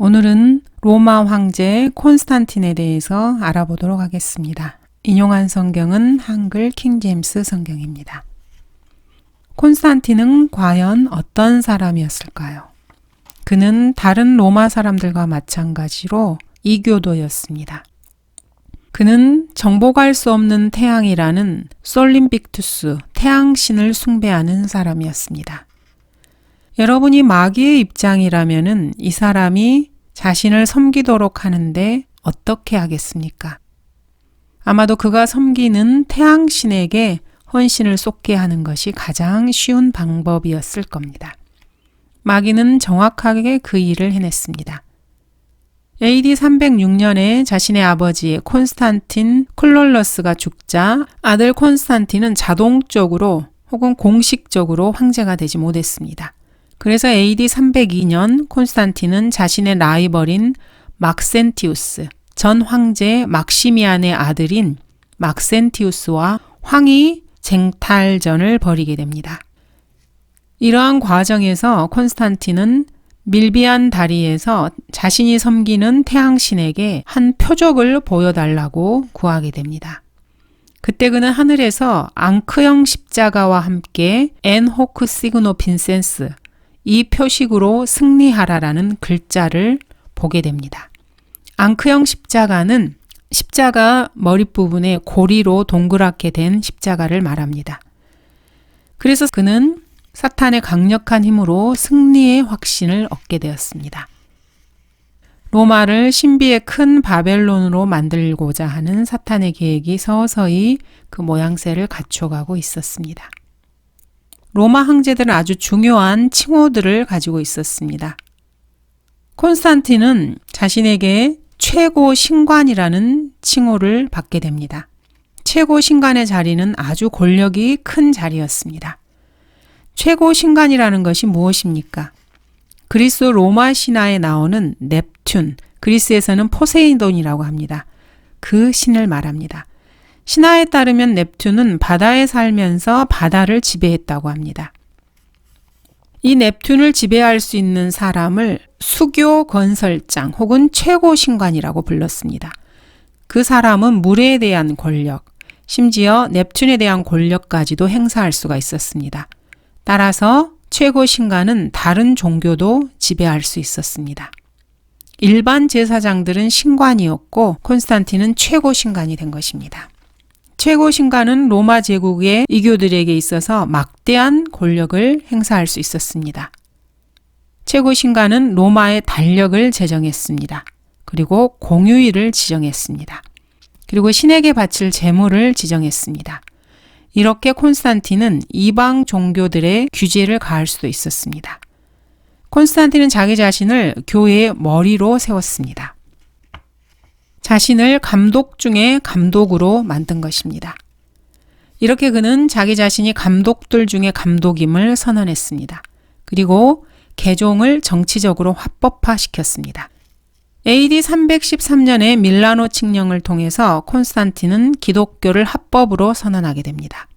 오늘은 로마 황제 콘스탄틴에 대해서 알아보도록 하겠습니다. 인용한 성경은 한글 킹제임스 성경입니다. 콘스탄틴은 과연 어떤 사람이었을까요? 그는 다른 로마 사람들과 마찬가지로 이교도였습니다. 그는 정복할 수 없는 태양이라는 솔림빅투스 태양신을 숭배하는 사람이었습니다. 여러분이 마귀의 입장이라면은 이 사람이 자신을 섬기도록 하는데 어떻게 하겠습니까? 아마도 그가 섬기는 태양신에게 헌신을 쏟게 하는 것이 가장 쉬운 방법이었을 겁니다. 마귀는 정확하게 그 일을 해냈습니다. AD 306년에 자신의 아버지 콘스탄틴 클롤러스가 죽자 아들 콘스탄틴은 자동적으로 혹은 공식적으로 황제가 되지 못했습니다. 그래서 AD 302년 콘스탄틴은 자신의 라이벌인 막센티우스, 전 황제 막시미안의 아들인 막센티우스와 황위 쟁탈전을 벌이게 됩니다. 이러한 과정에서 콘스탄틴은 밀비안 다리에서 자신이 섬기는 태양신에게 한 표적을 보여달라고 구하게 됩니다. 그때 그는 하늘에서 앙크형 십자가와 함께 엔 호크 시그노 빈센스 이 표식으로 승리하라라는 글자를 보게 됩니다. 앙크형 십자가는 십자가 머릿부분에 고리로 동그랗게 된 십자가를 말합니다. 그래서 그는 사탄의 강력한 힘으로 승리의 확신을 얻게 되었습니다. 로마를 신비의 큰 바벨론으로 만들고자 하는 사탄의 계획이 서서히 그 모양새를 갖춰가고 있었습니다. 로마 황제들은 아주 중요한 칭호들을 가지고 있었습니다. 콘스탄틴은 자신에게 최고 신관이라는 칭호를 받게 됩니다. 최고 신관의 자리는 아주 권력이 큰 자리였습니다. 최고 신관이라는 것이 무엇입니까? 그리스 로마 신화에 나오는 넵튠, 그리스에서는 포세이돈이라고 합니다. 그 신을 말합니다. 신화에 따르면 넵튠은 바다에 살면서 바다를 지배했다고 합니다. 이 넵튠을 지배할 수 있는 사람을 수교 건설장 혹은 최고 신관이라고 불렀습니다. 그 사람은 물에 대한 권력, 심지어 넵튠에 대한 권력까지도 행사할 수가 있었습니다. 따라서 최고 신관은 다른 종교도 지배할 수 있었습니다. 일반 제사장들은 신관이었고 콘스탄틴은 최고 신관이 된 것입니다. 최고 신관은 로마 제국의 이교들에게 있어서 막대한 권력을 행사할 수 있었습니다. 최고 신관은 로마의 달력을 제정했습니다. 그리고 공휴일을 지정했습니다. 그리고 신에게 바칠 제물을 지정했습니다. 이렇게 콘스탄틴은 이방 종교들의 규제를 가할 수도 있었습니다. 콘스탄틴은 자기 자신을 교회의 머리로 세웠습니다. 자신을 감독 중에 감독으로 만든 것입니다. 이렇게 그는 자기 자신이 감독들 중에 감독임을 선언했습니다. 그리고 개종을 정치적으로 합법화시켰습니다. AD 313년에 밀라노 칙령을 통해서 콘스탄틴은 기독교를 합법으로 선언하게 됩니다.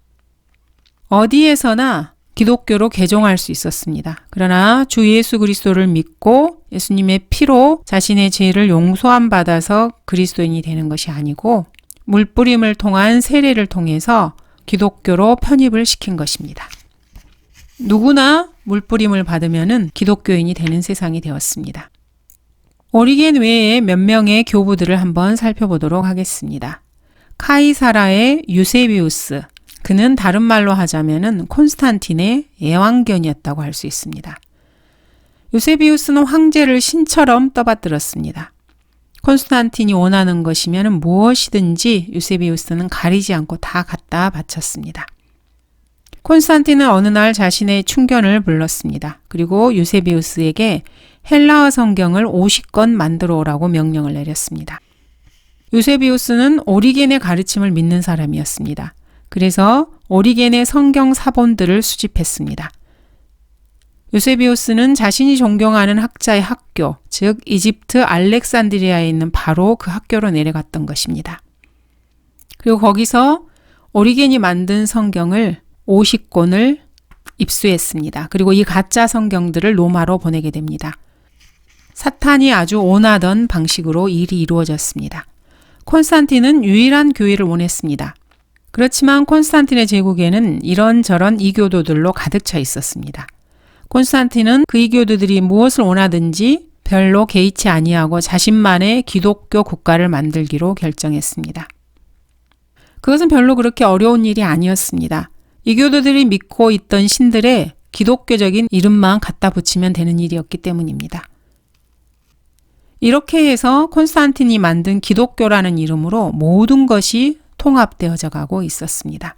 어디에서나 기독교로 개종할 수 있었습니다. 그러나 주 예수 그리스도를 믿고 예수님의 피로 자신의 죄를 용서함 받아서 그리스도인이 되는 것이 아니고 물뿌림을 통한 세례를 통해서 기독교로 편입을 시킨 것입니다. 누구나 물뿌림을 받으면 기독교인이 되는 세상이 되었습니다. 오리겐 외에 몇 명의 교부들을 한번 살펴보도록 하겠습니다. 카이사라의 유세비우스, 그는 다른 말로 하자면은 콘스탄틴의 애완견이었다고 할 수 있습니다. 요세비우스는 황제를 신처럼 떠받들었습니다. 콘스탄틴이 원하는 것이면 무엇이든지 유세비우스는 가리지 않고 다 갖다 바쳤습니다. 콘스탄틴은 어느 날 자신의 충견을 불렀습니다. 그리고 유세비우스에게 헬라어 성경을 50권 만들어 오라고 명령을 내렸습니다. 유세비우스는 오리겐의 가르침을 믿는 사람이었습니다. 그래서 오리겐의 성경 사본들을 수집했습니다. 요세비우스는 자신이 존경하는 학자의 학교, 즉 이집트 알렉산드리아에 있는 바로 그 학교로 내려갔던 것입니다. 그리고 거기서 오리겐이 만든 성경을 50권을 입수했습니다. 그리고 이 가짜 성경들을 로마로 보내게 됩니다. 사탄이 아주 원하던 방식으로 일이 이루어졌습니다. 콘스탄틴은 유일한 교회를 원했습니다. 그렇지만 콘스탄틴의 제국에는 이런저런 이교도들로 가득 차 있었습니다. 콘스탄틴은 그 이교도들이 무엇을 원하든지 별로 개의치 아니하고 자신만의 기독교 국가를 만들기로 결정했습니다. 그것은 별로 그렇게 어려운 일이 아니었습니다. 이교도들이 믿고 있던 신들의 기독교적인 이름만 갖다 붙이면 되는 일이었기 때문입니다. 이렇게 해서 콘스탄틴이 만든 기독교라는 이름으로 모든 것이 통합되어져 가고 있었습니다.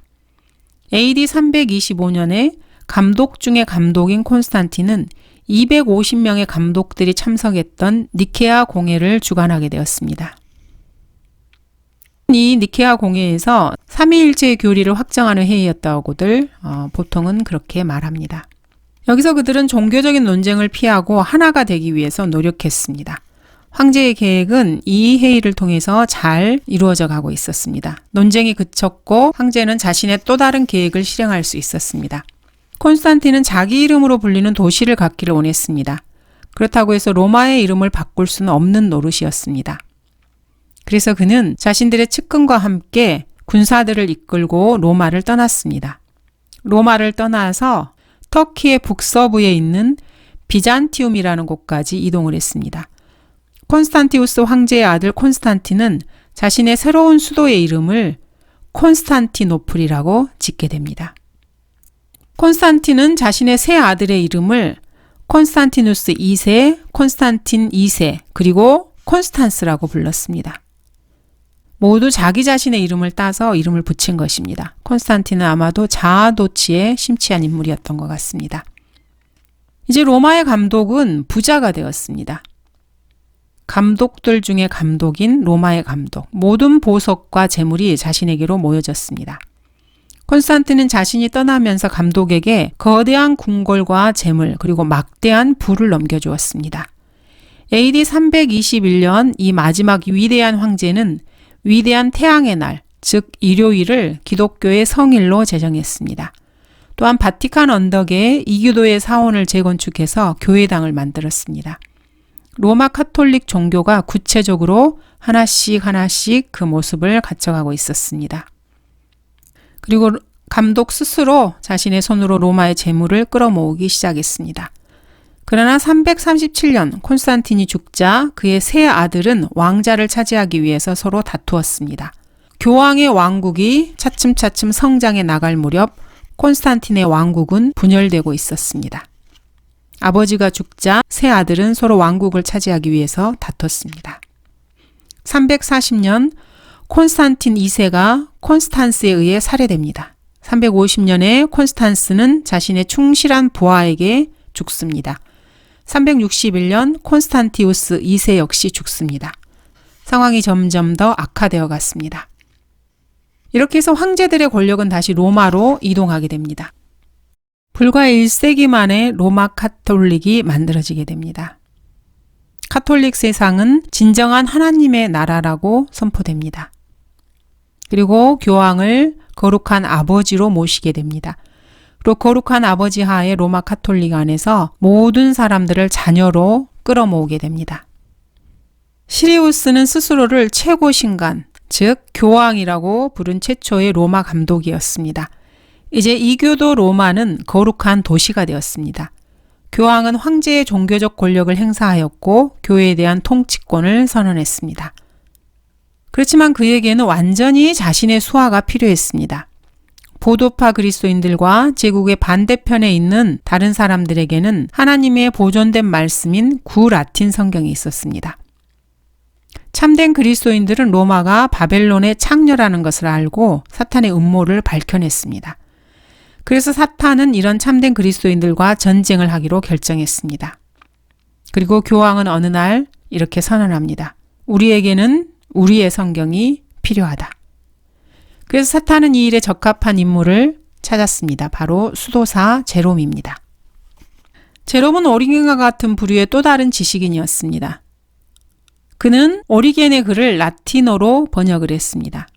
AD 325년에 감독 중의 감독인 콘스탄틴은 250명의 감독들이 참석했던 니케아 공회를 주관하게 되었습니다. 이 니케아 공회에서 삼위일체의 교리를 확정하는 회의였다고들 어, 보통은 그렇게 말합니다. 여기서 그들은 종교적인 논쟁을 피하고 하나가 되기 위해서 노력했습니다. 황제의 계획은 이 회의를 통해서 잘 이루어져 가고 있었습니다. 논쟁이 그쳤고 황제는 자신의 또 다른 계획을 실행할 수 있었습니다. 콘스탄틴은 자기 이름으로 불리는 도시를 갖기를 원했습니다. 그렇다고 해서 로마의 이름을 바꿀 수는 없는 노릇이었습니다. 그래서 그는 자신들의 측근과 함께 군사들을 이끌고 로마를 떠났습니다. 로마를 떠나서 터키의 북서부에 있는 비잔티움이라는 곳까지 이동을 했습니다. 콘스탄티우스 황제의 아들 콘스탄틴은 자신의 새로운 수도의 이름을 콘스탄티노플이라고 짓게 됩니다. 콘스탄틴은 자신의 세 아들의 이름을 콘스탄티누스 2세, 콘스탄틴 2세, 그리고 콘스탄스라고 불렀습니다. 모두 자기 자신의 이름을 따서 이름을 붙인 것입니다. 콘스탄틴은 아마도 자아도취에 심취한 인물이었던 것 같습니다. 이제 로마의 감독은 부자가 되었습니다. 감독들 중에 감독인 로마의 감독, 모든 보석과 재물이 자신에게로 모여졌습니다. 콘스탄틴은 자신이 떠나면서 감독에게 거대한 궁궐과 재물 그리고 막대한 부를 넘겨주었습니다. AD 321년 이 마지막 위대한 황제는 위대한 태양의 날, 즉 일요일을 기독교의 성일로 제정했습니다. 또한 바티칸 언덕에 이교도의 사원을 재건축해서 교회당을 만들었습니다. 로마 카톨릭 종교가 구체적으로 하나씩 하나씩 그 모습을 갖춰가고 있었습니다. 그리고 감독 스스로 자신의 손으로 로마의 재물을 끌어모으기 시작했습니다. 그러나 337년 콘스탄틴이 죽자 그의 세 아들은 왕자를 차지하기 위해서 서로 다투었습니다. 교황의 왕국이 차츰차츰 성장해 나갈 무렵 콘스탄틴의 왕국은 분열되고 있었습니다. 아버지가 죽자 세 아들은 서로 왕국을 차지하기 위해서 다퉜습니다. 340년 콘스탄틴 2세가 콘스탄스에 의해 살해됩니다. 350년에 콘스탄스는 자신의 충실한 부하에게 죽습니다. 361년 콘스탄티우스 2세 역시 죽습니다. 상황이 점점 더 악화되어 갔습니다. 이렇게 해서 황제들의 권력은 다시 로마로 이동하게 됩니다. 불과 1세기 만에 로마 카톨릭이 만들어지게 됩니다. 카톨릭 세상은 진정한 하나님의 나라라고 선포됩니다. 그리고 교황을 거룩한 아버지로 모시게 됩니다. 그리고 거룩한 아버지 하에 로마 카톨릭 안에서 모든 사람들을 자녀로 끌어모으게 됩니다. 시리우스는 스스로를 최고 신간, 즉 교황이라고 부른 최초의 로마 감독이었습니다. 이제 이교도 로마는 거룩한 도시가 되었습니다. 교황은 황제의 종교적 권력을 행사하였고 교회에 대한 통치권을 선언했습니다. 그렇지만 그에게는 완전히 자신의 수하가 필요했습니다. 보도파 그리스도인들과 제국의 반대편에 있는 다른 사람들에게는 하나님의 보존된 말씀인 구 라틴 성경이 있었습니다. 참된 그리스도인들은 로마가 바벨론의 창녀라는 것을 알고 사탄의 음모를 밝혀냈습니다. 그래서 사탄은 이런 참된 그리스도인들과 전쟁을 하기로 결정했습니다. 그리고 교황은 어느 날 이렇게 선언합니다. 우리에게는 우리의 성경이 필요하다. 그래서 사탄은 이 일에 적합한 인물을 찾았습니다. 바로 수도사 제롬입니다. 제롬은 오리겐과 같은 부류의 또 다른 지식인이었습니다. 그는 오리겐의 글을 라틴어로 번역을 했습니다.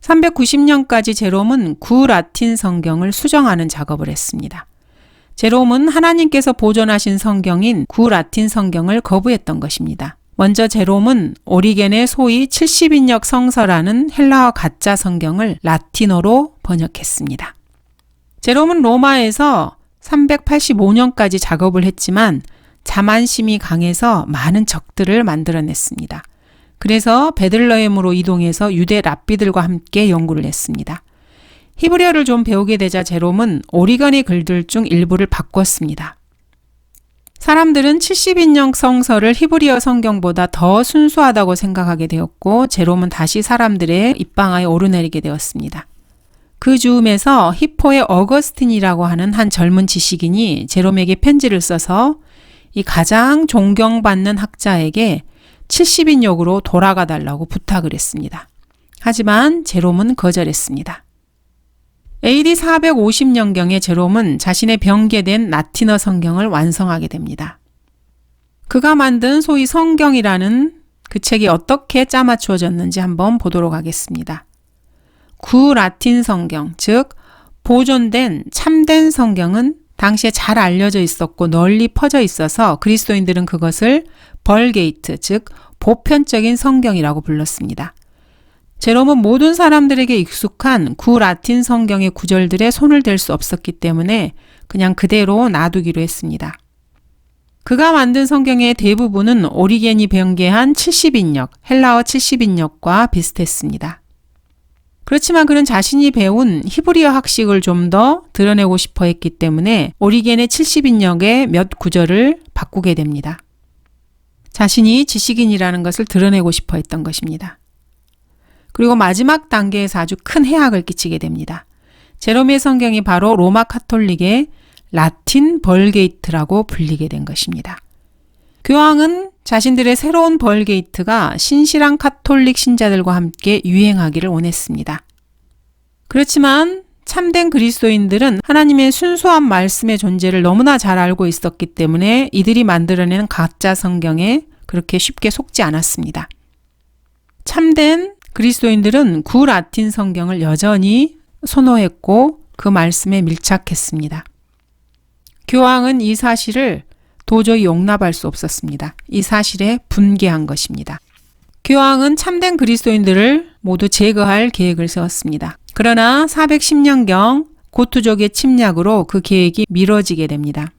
390년까지 제롬은 구 라틴 성경을 수정하는 작업을 했습니다. 제롬은 하나님께서 보존하신 성경인 구 라틴 성경을 거부했던 것입니다. 먼저 제롬은 오리겐의 소위 70인역 성서라는 헬라어 가짜 성경을 라틴어로 번역했습니다. 제롬은 로마에서 385년까지 작업을 했지만 자만심이 강해서 많은 적들을 만들어냈습니다. 그래서 베들러헴으로 이동해서 유대 랍비들과 함께 연구를 했습니다. 히브리어를 좀 배우게 되자 제롬은 오리건의 글들 중 일부를 바꿨습니다. 사람들은 70인령 성서를 히브리어 성경보다 더 순수하다고 생각하게 되었고 제롬은 다시 사람들의 입방아에 오르내리게 되었습니다. 그 즈음에서 히포의 어거스틴이라고 하는 한 젊은 지식인이 제롬에게 편지를 써서 이 가장 존경받는 학자에게 70인역으로 돌아가 달라고 부탁을 했습니다. 하지만 제롬은 거절했습니다. AD 450년경에 제롬은 자신의 병개된 라틴어 성경을 완성하게 됩니다. 그가 만든 소위 성경이라는 그 책이 어떻게 짜맞추어졌는지 한번 보도록 하겠습니다. 구 라틴 성경, 즉 보존된 참된 성경은 당시에 잘 알려져 있었고 널리 퍼져 있어서 그리스도인들은 그것을 벌게이트, 즉 보편적인 성경이라고 불렀습니다. 제롬은 모든 사람들에게 익숙한 구 라틴 성경의 구절들에 손을 댈 수 없었기 때문에 그냥 그대로 놔두기로 했습니다. 그가 만든 성경의 대부분은 오리겐이 변개한 70인역, 헬라어 70인역과 비슷했습니다. 그렇지만 그는 자신이 배운 히브리어 학식을 좀 더 드러내고 싶어 했기 때문에 오리겐의 70인역의 몇 구절을 바꾸게 됩니다. 자신이 지식인이라는 것을 드러내고 싶어 했던 것입니다. 그리고 마지막 단계에서 아주 큰 해악을 끼치게 됩니다. 제롬의 성경이 바로 로마 카톨릭의 라틴 벌게이트라고 불리게 된 것입니다. 교황은 자신들의 새로운 벌게이트가 신실한 카톨릭 신자들과 함께 유행하기를 원했습니다. 그렇지만 참된 그리스도인들은 하나님의 순수한 말씀의 존재를 너무나 잘 알고 있었기 때문에 이들이 만들어낸 가짜 성경에 그렇게 쉽게 속지 않았습니다. 참된 그리스도인들은 구라틴 성경을 여전히 선호했고 그 말씀에 밀착했습니다. 교황은 이 사실을 도저히 용납할 수 없었습니다. 이 사실에 분개한 것입니다. 교황은 참된 그리스도인들을 모두 제거할 계획을 세웠습니다. 그러나 410년경 고투족의 침략으로 그 계획이 미뤄지게 됩니다.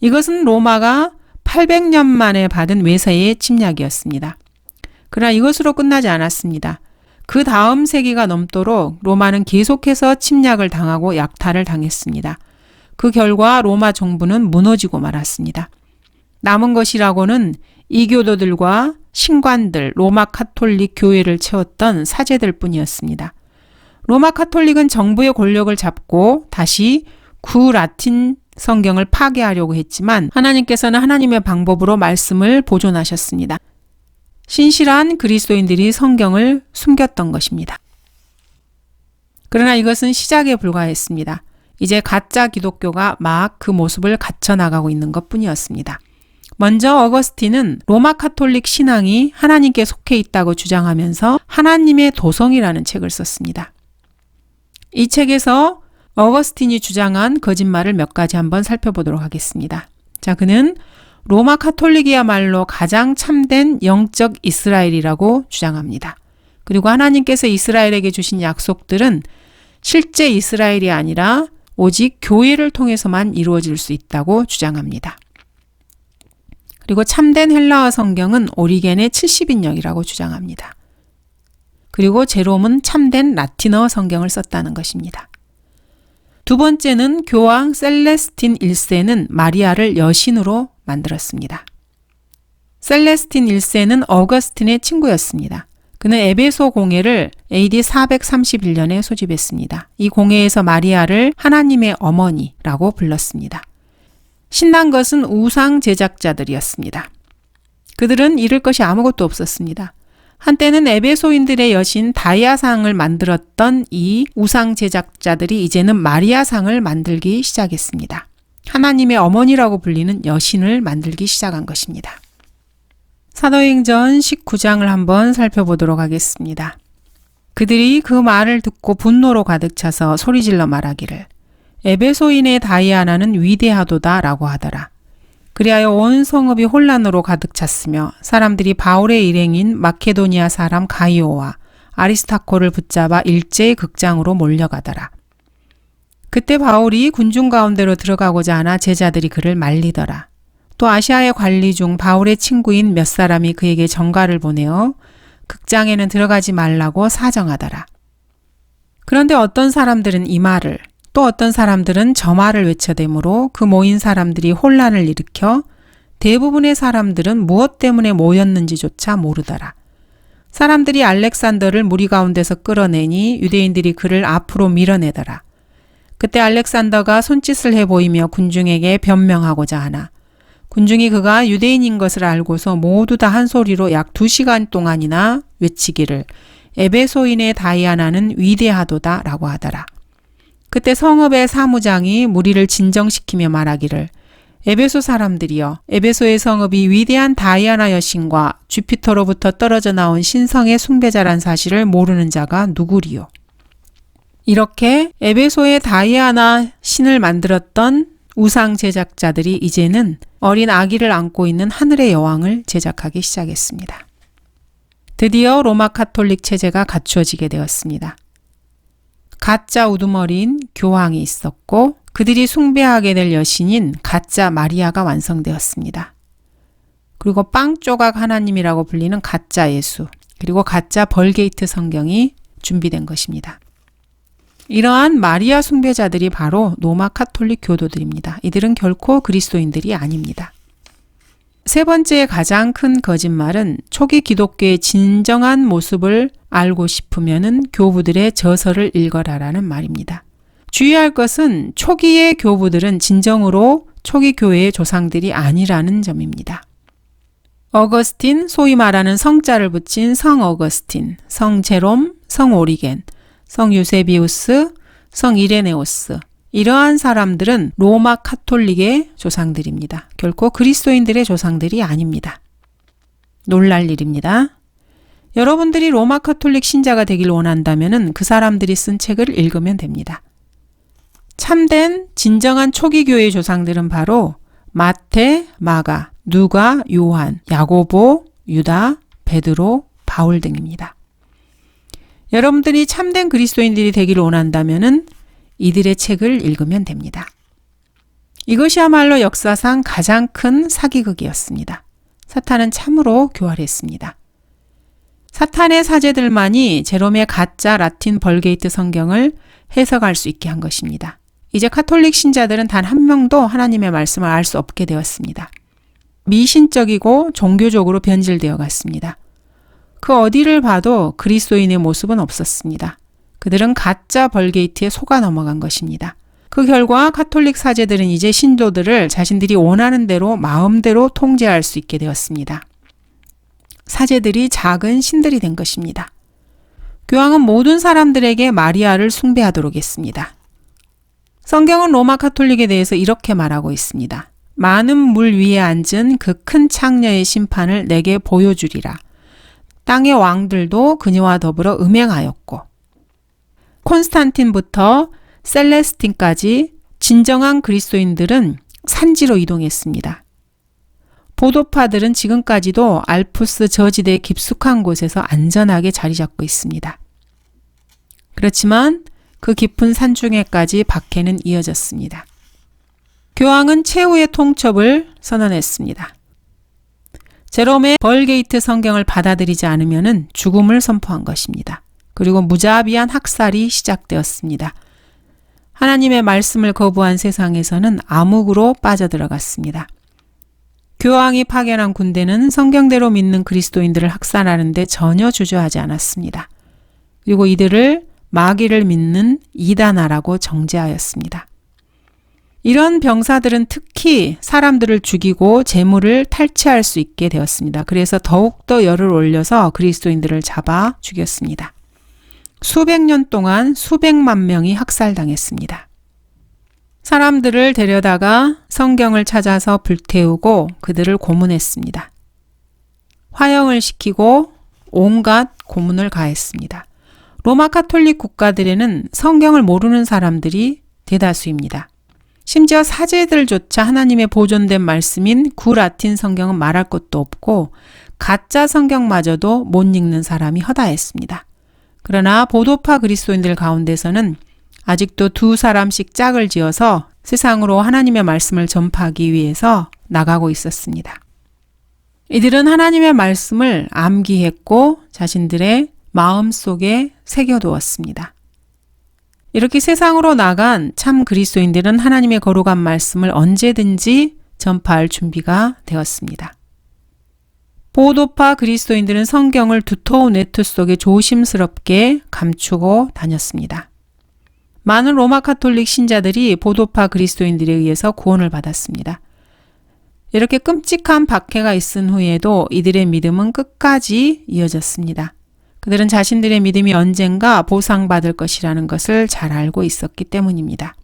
이것은 로마가 800년 만에 받은 외세의 침략이었습니다. 그러나 이것으로 끝나지 않았습니다. 그 다음 세기가 넘도록 로마는 계속해서 침략을 당하고 약탈을 당했습니다. 그 결과 로마 정부는 무너지고 말았습니다. 남은 것이라고는 이교도들과 신관들, 로마 카톨릭 교회를 채웠던 사제들 뿐이었습니다. 로마 카톨릭은 정부의 권력을 잡고 다시 구 라틴 성경을 파괴하려고 했지만 하나님께서는 하나님의 방법으로 말씀을 보존하셨습니다. 신실한 그리스도인들이 성경을 숨겼던 것입니다. 그러나 이것은 시작에 불과했습니다. 이제 가짜 기독교가 막 그 모습을 갖춰나가고 있는 것 뿐이었습니다. 먼저 어거스틴은 로마 카톨릭 신앙이 하나님께 속해 있다고 주장하면서 하나님의 도성이라는 책을 썼습니다. 이 책에서 어거스틴이 주장한 거짓말을 몇 가지 한번 살펴보도록 하겠습니다. 자, 그는 로마 카톨릭이야말로 가장 참된 영적 이스라엘이라고 주장합니다. 그리고 하나님께서 이스라엘에게 주신 약속들은 실제 이스라엘이 아니라 오직 교회를 통해서만 이루어질 수 있다고 주장합니다. 그리고 참된 헬라어 성경은 오리겐의 70인역이라고 주장합니다. 그리고 제롬은 참된 라틴어 성경을 썼다는 것입니다. 두 번째는 교황 셀레스틴 1세는 마리아를 여신으로 만들었습니다. 셀레스틴 1세는 어거스틴의 친구였습니다. 그는 에베소 공회를 AD 431년에 소집했습니다. 이 공회에서 마리아를 하나님의 어머니라고 불렀습니다. 신난 것은 우상 제작자들이었습니다. 그들은 잃을 것이 아무것도 없었습니다. 한때는 에베소인들의 여신 다이아상을 만들었던 이 우상 제작자들이 이제는 마리아상을 만들기 시작했습니다. 하나님의 어머니라고 불리는 여신을 만들기 시작한 것입니다. 사도행전 19장을 한번 살펴보도록 하겠습니다. 그들이 그 말을 듣고 분노로 가득 차서 소리질러 말하기를 에베소인의 다이아나는 위대하도다 라고 하더라. 그리하여 온 성읍이 혼란으로 가득 찼으며 사람들이 바울의 일행인 마케도니아 사람 가이오와 아리스타코를 붙잡아 일제히 극장으로 몰려가더라. 그때 바울이 군중 가운데로 들어가고자 하나 제자들이 그를 말리더라. 또 아시아의 관리 중 바울의 친구인 몇 사람이 그에게 전가를 보내어 극장에는 들어가지 말라고 사정하더라. 그런데 어떤 사람들은 이 말을 또 어떤 사람들은 저 말을 외쳐대므로 그 모인 사람들이 혼란을 일으켜 대부분의 사람들은 무엇 때문에 모였는지조차 모르더라. 사람들이 알렉산더를 무리 가운데서 끌어내니 유대인들이 그를 앞으로 밀어내더라. 그때 알렉산더가 손짓을 해 보이며 군중에게 변명하고자 하나 군중이 그가 유대인인 것을 알고서 모두 다 한 소리로 약 두 시간 동안이나 외치기를 에베소인의 다이아나는 위대하도다 라고 하더라. 그때 성읍의 사무장이 무리를 진정시키며 말하기를 에베소 사람들이여 에베소의 성읍이 위대한 다이아나 여신과 주피터로부터 떨어져 나온 신성의 숭배자란 사실을 모르는 자가 누구리요. 이렇게 에베소의 다이아나 신을 만들었던 우상 제작자들이 이제는 어린 아기를 안고 있는 하늘의 여왕을 제작하기 시작했습니다. 드디어 로마 카톨릭 체제가 갖추어지게 되었습니다. 가짜 우두머리인 교황이 있었고 그들이 숭배하게 될 여신인 가짜 마리아가 완성되었습니다. 그리고 빵 조각 하나님이라고 불리는 가짜 예수, 그리고 가짜 벌게이트 성경이 준비된 것입니다. 이러한 마리아 숭배자들이 바로 로마 카톨릭 교도들입니다. 이들은 결코 그리스도인들이 아닙니다. 세 번째 가장 큰 거짓말은 초기 기독교의 진정한 모습을 알고 싶으면은 교부들의 저서를 읽어라라는 말입니다. 주의할 것은 초기의 교부들은 진정으로 초기 교회의 조상들이 아니라는 점입니다. 어거스틴, 소위 말하는 성자를 붙인 성 어거스틴, 성 제롬, 성 오리겐, 성 유세비우스, 성 이레네오스, 이러한 사람들은 로마 카톨릭의 조상들입니다. 결코 그리스도인들의 조상들이 아닙니다. 놀랄 일입니다. 여러분들이 로마 카톨릭 신자가 되길 원한다면 그 사람들이 쓴 책을 읽으면 됩니다. 참된 진정한 초기 교회의 조상들은 바로 마태, 마가, 누가, 요한, 야고보, 유다, 베드로, 바울 등입니다. 여러분들이 참된 그리스도인들이 되기를 원한다면 이들의 책을 읽으면 됩니다. 이것이야말로 역사상 가장 큰 사기극이었습니다. 사탄은 참으로 교활했습니다. 사탄의 사제들만이 제롬의 가짜 라틴 벌게이트 성경을 해석할 수 있게 한 것입니다. 이제 카톨릭 신자들은 단 한 명도 하나님의 말씀을 알 수 없게 되었습니다. 미신적이고 종교적으로 변질되어 갔습니다. 그 어디를 봐도 그리스도인의 모습은 없었습니다. 그들은 가짜 벌게이트에 속아 넘어간 것입니다. 그 결과 카톨릭 사제들은 이제 신도들을 자신들이 원하는 대로 마음대로 통제할 수 있게 되었습니다. 사제들이 작은 신들이 된 것입니다. 교황은 모든 사람들에게 마리아를 숭배하도록 했습니다. 성경은 로마 카톨릭에 대해서 이렇게 말하고 있습니다. 많은 물 위에 앉은 그 큰 창녀의 심판을 내게 보여주리라. 땅의 왕들도 그녀와 더불어 음행하였고 콘스탄틴부터 셀레스틴까지 진정한 그리스도인들은 산지로 이동했습니다. 보도파들은 지금까지도 알프스 저지대 깊숙한 곳에서 안전하게 자리 잡고 있습니다. 그렇지만 그 깊은 산중에까지 박해는 이어졌습니다. 교황은 최후의 통첩을 선언했습니다. 제롬의 벌게이트 성경을 받아들이지 않으면 죽음을 선포한 것입니다. 그리고 무자비한 학살이 시작되었습니다. 하나님의 말씀을 거부한 세상에서는 암흑으로 빠져들어갔습니다. 교황이 파견한 군대는 성경대로 믿는 그리스도인들을 학살하는데 전혀 주저하지 않았습니다. 그리고 이들을 마귀를 믿는 이단아라고 정죄하였습니다. 이런 병사들은 특히 사람들을 죽이고 재물을 탈취할 수 있게 되었습니다. 그래서 더욱더 열을 올려서 그리스도인들을 잡아 죽였습니다. 수백 년 동안 수백만 명이 학살당했습니다. 사람들을 데려다가 성경을 찾아서 불태우고 그들을 고문했습니다. 화형을 시키고 온갖 고문을 가했습니다. 로마 카톨릭 국가들에는 성경을 모르는 사람들이 대다수입니다. 심지어 사제들조차 하나님의 보존된 말씀인 구라틴 성경은 말할 것도 없고 가짜 성경마저도 못 읽는 사람이 허다했습니다. 그러나 보도파 그리스도인들 가운데서는 아직도 두 사람씩 짝을 지어서 세상으로 하나님의 말씀을 전파하기 위해서 나가고 있었습니다. 이들은 하나님의 말씀을 암기했고 자신들의 마음 속에 새겨두었습니다. 이렇게 세상으로 나간 참 그리스도인들은 하나님의 거룩한 말씀을 언제든지 전파할 준비가 되었습니다. 보도파 그리스도인들은 성경을 두터운 외투 속에 조심스럽게 감추고 다녔습니다. 많은 로마 카톨릭 신자들이 보도파 그리스도인들에 의해서 구원을 받았습니다. 이렇게 끔찍한 박해가 있은 후에도 이들의 믿음은 끝까지 이어졌습니다. 그들은 자신들의 믿음이 언젠가 보상받을 것이라는 것을 잘 알고 있었기 때문입니다.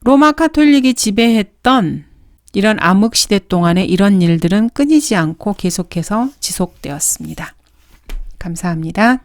로마 카톨릭이 지배했던 이런 암흑 시대 동안에 이런 일들은 끊이지 않고 계속해서 지속되었습니다. 감사합니다.